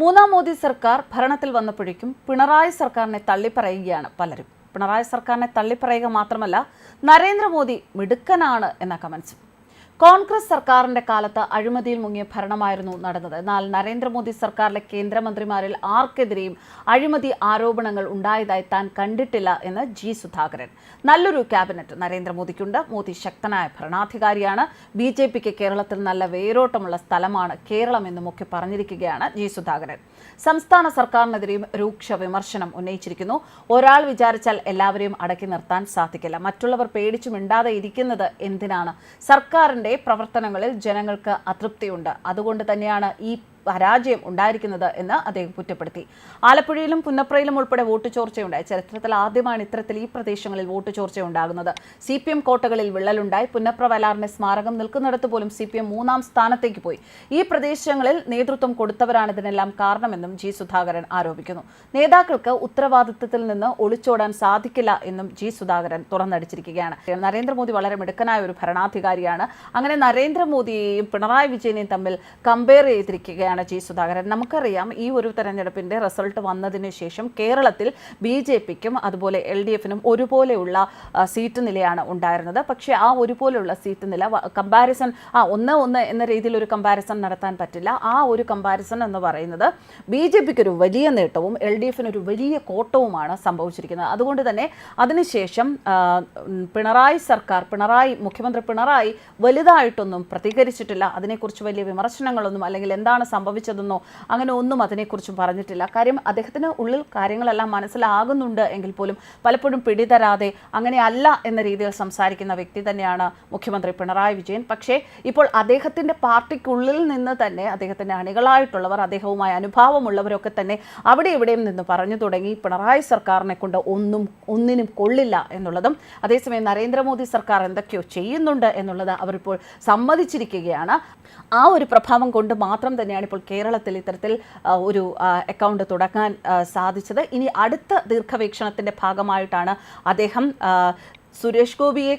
മൂന്നാം മോദി സർക്കാർ ഭരണത്തിൽ വന്നപ്പോഴേക്കും പിണറായി സർക്കാരിനെ തള്ളിപ്പറയുകയാണ് പലരും. പിണറായി സർക്കാരിനെ തള്ളിപ്പറയുക മാത്രമല്ല നരേന്ദ്രമോദി മിടുക്കനാണ് എന്ന കമൻസും കോൺഗ്രസ് സർക്കാരിന്റെ കാലത്ത് അഴിമതിയിൽ മുങ്ങിയ ഭരണമായിരുന്നു നടന്നത്. എന്നാൽ നരേന്ദ്രമോദി സർക്കാരിലെ കേന്ദ്രമന്ത്രിമാരിൽ ആർക്കെതിരെയും അഴിമതി ആരോപണങ്ങൾ ഉണ്ടായതായി താൻ കണ്ടിട്ടില്ല എന്ന് ജി സുധാകരൻ. നല്ലൊരു ക്യാബിനറ്റ് നരേന്ദ്രമോദിക്കുണ്ട്. മോദി ശക്തനായ ഭരണാധികാരിയാണ്. ബി ജെ പിക്ക് കേരളത്തിൽ നല്ല വേരോട്ടമുള്ള സ്ഥലമാണ് കേരളം എന്നും ഒക്കെ പറഞ്ഞിരിക്കുകയാണ് ജി സുധാകരൻ. സംസ്ഥാന സർക്കാരിനെതിരെയും രൂക്ഷ വിമർശനം ഉന്നയിച്ചിരിക്കുന്നു. ഒരാൾ വിചാരിച്ചാൽ എല്ലാവരെയും അടക്കി നിർത്താൻ സാധിക്കില്ല. മറ്റുള്ളവർ പേടിച്ചു മിണ്ടാതെ ഇരിക്കുന്നത് എന്തിനാണ്? പ്രവർത്തനങ്ങളിൽ ജനങ്ങൾക്ക് അതൃപ്തിയുണ്ട്. അതുകൊണ്ട് തന്നെയാണ് ഈ പരാജയം ഉണ്ടായിരിക്കുന്നത് എന്ന് അദ്ദേഹം കുറ്റപ്പെടുത്തി. ആലപ്പുഴയിലും പുന്നപ്രയിലും ഉൾപ്പെടെ വോട്ട് ചോർച്ചയുണ്ടായി. ചരിത്രത്തിൽ ആദ്യമാണ് ഇത്തരത്തിൽ ഈ പ്രദേശങ്ങളിൽ വോട്ട് ചോർച്ച ഉണ്ടാകുന്നത് സി പി എം കോട്ടകളിൽ വിള്ളലുണ്ടായി. പുന്നപ്ര വയലാറിന്റെ സ്മാരകം നിൽക്കുന്നിടത്ത് പോലും സി പി എം മൂന്നാം സ്ഥാനത്തേക്ക് പോയി. ഈ പ്രദേശങ്ങളിൽ നേതൃത്വം കൊടുത്തവരാണ് ഇതിനെല്ലാം കാരണമെന്നും ജി സുധാകരൻ ആരോപിക്കുന്നു. നേതാക്കൾക്ക് ഉത്തരവാദിത്തത്തിൽ നിന്ന് ഒളിച്ചോടാൻ സാധിക്കില്ല എന്നും ജി സുധാകരൻ തുറന്നടിച്ചിരിക്കുകയാണ്. നരേന്ദ്രമോദി വളരെ മിടുക്കനായ ഒരു ഭരണാധികാരിയാണ്. അങ്ങനെ നരേന്ദ്രമോദിയെയും പിണറായി വിജയനെയും തമ്മിൽ കമ്പയർ ചെയ്തിരിക്കുകയാണ്. ജി സുധാകരൻ? നമുക്കറിയാം ഈ ഒരു തെരഞ്ഞെടുപ്പിന്റെ റിസൾട്ട് വന്നതിന് ശേഷം കേരളത്തിൽ ബി ജെ പിക്കും അതുപോലെ എൽ ഡി എഫിനും ഒരുപോലെയുള്ള സീറ്റ് നിലയാണ് ഉണ്ടായിരുന്നത്. പക്ഷേ ആ ഒരുപോലെയുള്ള സീറ്റ് നില കമ്പാരിസൺ ആ ഒന്ന് ഒന്ന് എന്ന രീതിയിൽ ഒരു കമ്പാരിസൺ നടത്താൻ പറ്റില്ല. ആ ഒരു കമ്പാരിസൺ എന്ന് പറയുന്നത് ബി ജെ പിക്ക് ഒരു വലിയ നേട്ടവും എൽ ഡി എഫിന് ഒരു വലിയ കോട്ടവുമാണ് സംഭവിച്ചിരിക്കുന്നത്. അതുകൊണ്ട് തന്നെ അതിനുശേഷം പിണറായി സർക്കാർ പിണറായി മുഖ്യമന്ത്രി പിണറായി വലുതായിട്ടൊന്നും പ്രതികരിച്ചിട്ടില്ല. അതിനെക്കുറിച്ച് വലിയ വിമർശനങ്ങളൊന്നും അല്ലെങ്കിൽ എന്താണ് സംഭവിച്ചതെന്നോ അങ്ങനെ ഒന്നും അതിനെക്കുറിച്ചും പറഞ്ഞിട്ടില്ല. കാര്യം അദ്ദേഹത്തിന് ഉള്ളിൽ കാര്യങ്ങളെല്ലാം മനസ്സിലാകുന്നുണ്ട് എങ്കിൽ പോലും പലപ്പോഴും പിടിതരാതെ അങ്ങനെയല്ല എന്ന രീതിയിൽ സംസാരിക്കുന്ന വ്യക്തി തന്നെയാണ് മുഖ്യമന്ത്രി പിണറായി വിജയൻ. പക്ഷേ ഇപ്പോൾ അദ്ദേഹത്തിന്റെ പാർട്ടിക്കുള്ളിൽ നിന്ന് തന്നെ അദ്ദേഹത്തിന്റെ അണികളായിട്ടുള്ളവർ അദ്ദേഹവുമായി അനുഭാവമുള്ളവരൊക്കെ തന്നെ അവിടെ ഇവിടെയും നിന്ന് പറഞ്ഞു തുടങ്ങി. പിണറായി സർക്കാരിനെ കൊണ്ട് ഒന്നും ഒന്നിനും കൊള്ളില്ല എന്നുള്ളതും അതേസമയം നരേന്ദ്രമോദി സർക്കാർ എന്തൊക്കെയോ ചെയ്യുന്നുണ്ട് എന്നുള്ളത് അവരിപ്പോൾ സമ്മതിച്ചിരിക്കുകയാണ്. ആ ഒരു പ്രഭാവം കൊണ്ട് മാത്രം തന്നെയാണ് ഇപ്പോൾ കേരളത്തിൽ ഇത്തരത്തിൽ ഒരു അക്കൗണ്ട് തുടങ്ങാൻ സാധിച്ചത്. ഇനി അടുത്ത ദീർഘവീക്ഷണത്തിന്റെ ഭാഗമായിട്ടാണ് അദ്ദേഹം സുരേഷ് ഗോപിയെ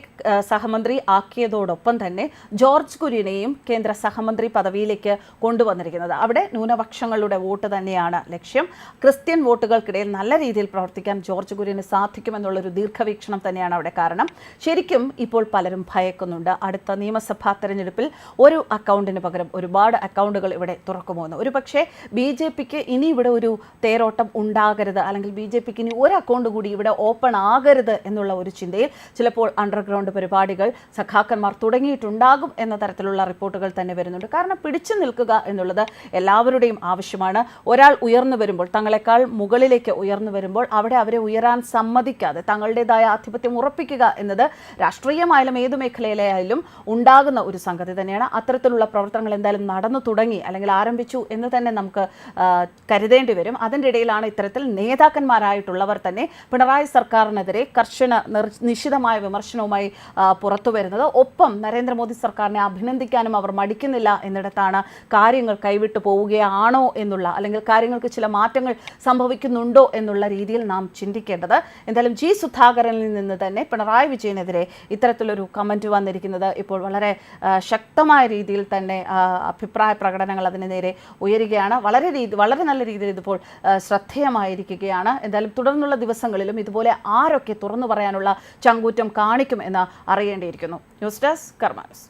സഹമന്ത്രി ആക്കിയതോടൊപ്പം തന്നെ ജോർജ് കുര്യനെയും കേന്ദ്ര സഹമന്ത്രി പദവിയിലേക്ക് കൊണ്ടുവന്നിരിക്കുന്നത്. അവിടെ ന്യൂനപക്ഷങ്ങളുടെ വോട്ട് തന്നെയാണ് ലക്ഷ്യം. ക്രിസ്ത്യൻ വോട്ടുകൾക്കിടയിൽ നല്ല രീതിയിൽ പ്രവർത്തിക്കാൻ ജോർജ് കുര്യന് സാധിക്കുമെന്നുള്ളൊരു ദീർഘവീക്ഷണം തന്നെയാണ് അവിടെ കാരണം. ശരിക്കും ഇപ്പോൾ പലരും ഭയക്കുന്നുണ്ട്. അടുത്ത നിയമസഭാ തെരഞ്ഞെടുപ്പിൽ ഒരു അക്കൗണ്ടിന് പകരം ഒരുപാട് അക്കൗണ്ടുകൾ ഇവിടെ തുറക്കുമോ എന്ന് ഒരു പക്ഷേ ബി ജെ പിക്ക് ഇനി ഇവിടെ ഒരു തേരോട്ടം ഉണ്ടാകരുത് അല്ലെങ്കിൽ ബി ജെ പിക്ക് ഇനി ഒരു അക്കൗണ്ട് കൂടി ഇവിടെ ഓപ്പൺ ആകരുത് എന്നുള്ള ഒരു ചിന്തയിൽ ചിലപ്പോൾ അണ്ടർഗ്രൗണ്ട് പരിപാടികൾ സഖാക്കന്മാർ തുടങ്ങിയിട്ടുണ്ടാകും എന്ന തരത്തിലുള്ള റിപ്പോർട്ടുകൾ തന്നെ വരുന്നുണ്ട്. കാരണം പിടിച്ചു നിൽക്കുക എന്നുള്ളത് എല്ലാവരുടെയും ആവശ്യമാണ്. ഒരാൾ ഉയർന്നു വരുമ്പോൾ തങ്ങളെക്കാൾ മുകളിലേക്ക് ഉയർന്നു വരുമ്പോൾ അവിടെ അവരെ ഉയരാൻ സമ്മതിക്കാതെ തങ്ങളുടേതായ ആധിപത്യം ഉറപ്പിക്കുക എന്നത് രാഷ്ട്രീയമായാലും ഏത് മേഖലയിലായാലും ഉണ്ടാകുന്ന ഒരു സംഗതി തന്നെയാണ്. അത്തരത്തിലുള്ള പ്രവർത്തനങ്ങൾ എന്തായാലും നടന്നു തുടങ്ങി അല്ലെങ്കിൽ ആരംഭിച്ചു എന്ന് തന്നെ നമുക്ക് കരുതേണ്ടി വരും. അതിന്റെ ഇടയിലാണ് ഇത്തരത്തിൽ നേതാക്കന്മാരായിട്ടുള്ളവർ തന്നെ പിണറായി സർക്കാരിനെതിരെ കർശന നിർ- നിശിതമായ വിമർശനവുമായി പുറത്തു വരുന്നത്. ഒപ്പം നരേന്ദ്രമോദി സർക്കാരിനെ അഭിനന്ദിക്കാനും അവർ മടിക്കുന്നില്ല എന്നിടത്താണ് കാര്യങ്ങൾ കൈവിട്ടു പോവുകയാണോ എന്നുള്ള അല്ലെങ്കിൽ കാര്യങ്ങൾക്ക് ചില മാറ്റങ്ങൾ സംഭവിക്കുന്നുണ്ടോ എന്നുള്ള രീതിയിൽ നാം ചിന്തിക്കേണ്ടത്. എന്തായാലും ജി സുധാകരനിൽ നിന്ന് തന്നെ പിണറായി വിജയനെതിരെ ഇത്തരത്തിലൊരു കമന്റ് വന്നിരിക്കുന്നത് ഇപ്പോൾ വളരെ ശക്തമായ രീതിയിൽ തന്നെ അഭിപ്രായ പ്രകടനങ്ങൾ അതിന് നേരെ ഉയരുകയാണ്. വളരെ രീതി വളരെ നല്ല രീതിയിൽ ഇതിപ്പോൾ ശ്രദ്ധേയമായിരിക്കുകയാണ്. എന്തായാലും തുടർന്നുള്ള ദിവസങ്ങളിലും ഇതുപോലെ ആരൊക്കെ തുറന്നു പറയാനുള്ള ചങ്കൂറ്റം കാണിക്കും എന്ന് അറിയേണ്ടിയിരിക്കുന്നു. News desk കർമാനസ്